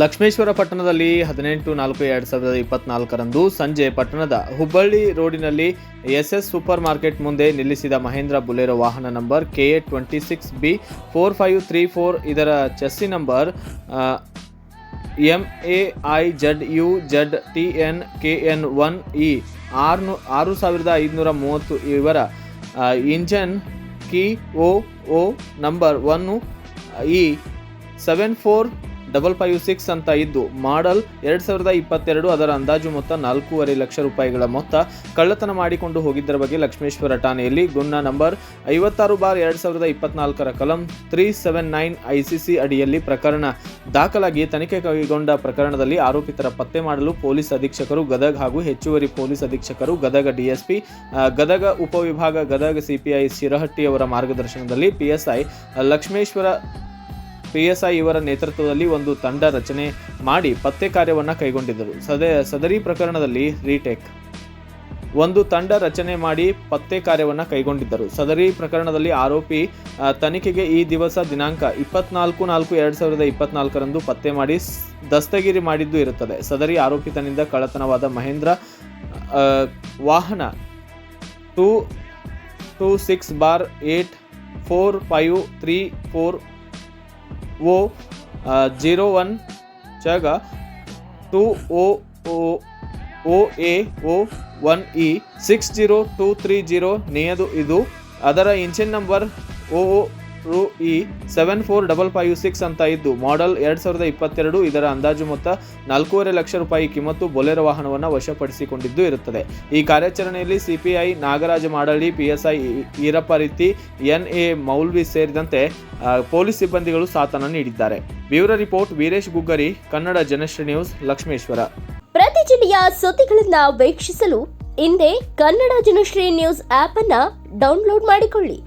ಲಕ್ಷ್ಮೇಶ್ವರ ಪಟ್ಟಣದಲ್ಲಿ ಹದಿನೆಂಟು ನಾಲ್ಕು ಎರಡು ಸಾವಿರದ ಇಪ್ಪತ್ನಾಲ್ಕರಂದು ಸಂಜೆ ಪಟ್ಟಣದ ಹುಬ್ಬಳ್ಳಿ ರೋಡಿನಲ್ಲಿ ಎಸ್ ಎಸ್ ಸೂಪರ್ ಮಾರ್ಕೆಟ್ ಮುಂದೆ ನಿಲ್ಲಿಸಿದ ಮಹೇಂದ್ರ ಬುಲೆರೋ ವಾಹನ number K A twenty six B four five three four ಇದರ chassis number M A I Z U Z T N K N one E, ಆರುನೂ, ಆರು ಸಾವಿರದ ಐದುನೂರ ಮೂವತ್ತು ಇವರ ಇಂಜನ್ ಕಿ, O O number one E, seven four double five six ಅಂತ ಇದ್ದು, ಮಾಡಲ್ ಎರಡು ಸಾವಿರದ ಇಪ್ಪತ್ತೆರಡು ಅದರ ಅಂದಾಜು ಮೊತ್ತ ನಾಲ್ಕೂವರೆ ಲಕ್ಷ ರೂಪಾಯಿಗಳ ಮೊತ್ತ. ಕಳ್ಳತನ ಮಾಡಿಕೊಂಡು ಹೋಗಿದ್ದರ ಬಗ್ಗೆ ಲಕ್ಷ್ಮೇಶ್ವರ ಠಾಣೆಯಲ್ಲಿ ಗುನ್ನ ನಂಬರ್ ಐವತ್ತಾರು ಬಾರ್ ಎರಡು ಸಾವಿರದ ಇಪ್ಪತ್ನಾಲ್ಕರ ಕಲಂ ತ್ರೀ ಸೆವೆನ್ ನೈನ್ ಐಸಿಸಿ ಅಡಿಯಲ್ಲಿ ಪ್ರಕರಣ. ದಾಖಲಾಗಿ ತನಿಖೆ ಕೈಗೊಂಡ ಪ್ರಕರಣದಲ್ಲಿ ಆರೋಪಿತರ ಪತ್ತೆ ಮಾಡಲು ಪೊಲೀಸ್ ಅಧೀಕ್ಷಕರು ಗದಗ ಹಾಗೂ ಹೆಚ್ಚುವರಿ ಪೊಲೀಸ್ ಅಧೀಕ್ಷಕರು ಗದಗ ಡಿಎಸ್ಪಿ ಗದಗ ಉಪವಿಭಾಗ ಗದಗ ಸಿಪಿಐ ಶಿರಹಟ್ಟಿಯವರ ಮಾರ್ಗದರ್ಶನದಲ್ಲಿ ಪಿಎಸ್ಐ ಲಕ್ಷ್ಮೇಶ್ವರ ಪಿಎಸ್ಐ ಇವರ ನೇತೃತ್ವದಲ್ಲಿ ಒಂದು ತಂಡ ರಚನೆ ಮಾಡಿ ಪತ್ತೆ ಕಾರ್ಯವನ್ನು ಕೈಗೊಂಡಿದ್ದರು. ಸದ ಸದರಿ ಪ್ರಕರಣದಲ್ಲಿ ರೀಟೇಕ್. ಒಂದು ತಂಡ ರಚನೆ ಮಾಡಿ ಪತ್ತೆ ಕಾರ್ಯವನ್ನು ಕೈಗೊಂಡಿದ್ದರು. ಸದರಿ ಪ್ರಕರಣದಲ್ಲಿ ಆರೋಪಿ ತನಿಖೆಗೆ ಈ ದಿವಸ ದಿನಾಂಕ ಇಪ್ಪತ್ನಾಲ್ಕು ನಾಲ್ಕು ಎರಡು ಸಾವಿರದ ಇಪ್ಪತ್ನಾಲ್ಕರಂದು ಪತ್ತೆ ಮಾಡಿ ದಸ್ತಗಿರಿ ಮಾಡಿದ್ದು ಇರುತ್ತದೆ. ಸದರಿ ಆರೋಪಿತನಿಂದ ಕಳ್ಳತನವಾದ ಮಹೇಂದ್ರ ವಾಹನ two two six bar eight, four five three four O zero one जगह two O O O, A, O, one E, six zero two three zero, ನೇಯದು ಇದು. ಅದರ ಇಂಜಿನ್ ನಂಬರ್ ಓ ರು E seven four double five six ಅಂತ ಇದ್ದು model ಎರಡು ಸಾವಿರದ ಇಪ್ಪತ್ತೆರಡು ಇದರ ಅಂದಾಜು ಮೊತ್ತ ನಾಲ್ಕೂವರೆ ಲಕ್ಷ ರೂಪಾಯಿ ಕಿಮ್ಮತ್ತು ಬೊಲೆರೋ ವಾಹನವನ್ನು ವಶಪಡಿಸಿಕೊಂಡಿದ್ದು ಇರುತ್ತದೆ. ಈ ಕಾರ್ಯಾಚರಣೆಯಲ್ಲಿ ಸಿಪಿಐ ನಾಗರಾಜ ಮಾಡಳ್ಳಿ ಪಿಎಸ್ಐ ಈರಪ್ಪ ರೀತಿ ಎನ್ ಎ ಮೌಲ್ವಿ ಸೇರಿದಂತೆ ಪೊಲೀಸ್ ಸಿಬ್ಬಂದಿಗಳು ಸಾಥನ ನೀಡಿದ್ದಾರೆ. Bureau report, Veeresh Guggari, Kannada Janashree news, Lakshmeshwar. ಪ್ರತಿ ಜಿಲ್ಲೆಯ ಸುದ್ದಿಗಳನ್ನು ವೀಕ್ಷಿಸಲು ಇಂದೇ ಕನ್ನಡ ಜನಶ್ರೀ ನ್ಯೂಸ್ ಆಪ್ ಅನ್ನ ಡೌನ್ಲೋಡ್ ಮಾಡಿಕೊಳ್ಳಿ.